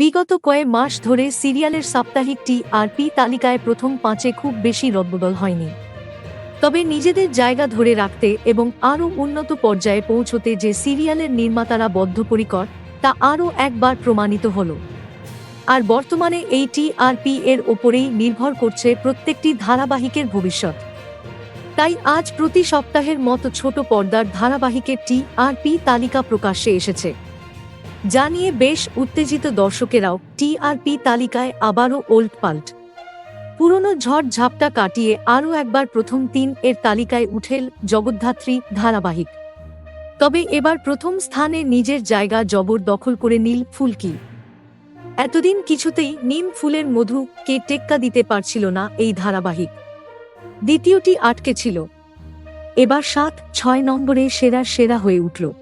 বিগত কয়েক মাস ধরে সিরিয়ালের সাপ্তাহিক টি আর পি তালিকায় প্রথম পাঁচে খুব বেশি রদবদল হয়নি। তবে নিজেদের জায়গা ধরে রাখতে এবং আরও উন্নত পর্যায়ে পৌঁছতে যে সিরিয়ালের নির্মাতারা বদ্ধপরিকর, তা আরও একবার প্রমাণিত হল। আর বর্তমানে এই টিআরপি এর ওপরেই নির্ভর করছে প্রত্যেকটি ধারাবাহিকের ভবিষ্যৎ। তাই আজ প্রতি সপ্তাহের মতো ছোট পর্দার ধারাবাহিকের টিআরপি তালিকা প্রকাশ্যে এসেছে। যা নিয়ে বেশ উত্তেজিত দর্শকেরাও টিআরপি তালিকায় আবারও ওল্ড পাল্ট। পুরনো ঝড় ঝাপটা কাটিয়ে আরও একবার প্রথম তিন এর তালিকায় উঠেল জগদ্ধাত্রী ধারাবাহিক। তবে এবার প্রথম স্থানে নিজের জায়গা জবর দখল করে নীল ফুলকি। এতদিন কিছুতেই নিম ফুলের মধুকে টেক্কা দিতে পারছিল না এই ধারাবাহিক। দ্বিতীয়টি আটকে ছিল। এবার সাত, ছয় নম্বরে সেরার সেরা হয়ে উঠল।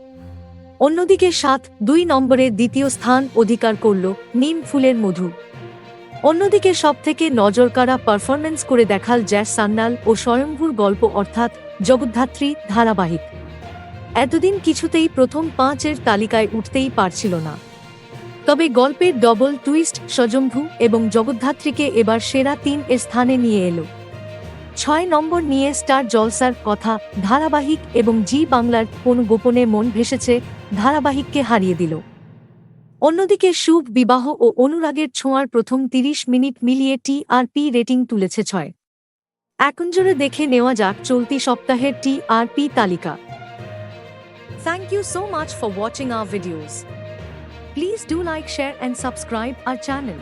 অন্যদিকে সাত দুই নম্বরে দ্বিতীয় স্থান অধিকার করল নিম ফুলের মধু। অন্যদিকে সবথেকে নজরকাড়া পারফরম্যান্স করে দেখাল জ্যাস সান্নাল ও স্বয়ম্ভুর গল্প অর্থাৎ জগদ্ধাত্রী ধারাবাহিক। এতদিন কিছুতেই প্রথম পাঁচের তালিকায় উঠতেই পারছিল না। তবে গল্পের ডবল টুইস্ট স্বজম্ভু এবং জগদ্ধাত্রীকে এবার সেরা তিন এর স্থানে নিয়ে এলো। ছয় নম্বর নিয়ে স্টার জলসার কথা ধারাবাহিক এবং জি বাংলার কোন গোপনে মন ভেসেছে ধারাবাহিককে হারিয়ে দিল। অন্যদিকে শুভ বিবাহ ও অনুরাগের ছোঁয়ার প্রথম তিরিশ মিনিট মিলিয়ে টি আর পি রেটিং তুলেছে ছয়। এখন জোরে দেখে নেওয়া যাক চলতি সপ্তাহের টি আর পি তালিকা। Thank you so much for watching our videos please do like share and subscribe our channel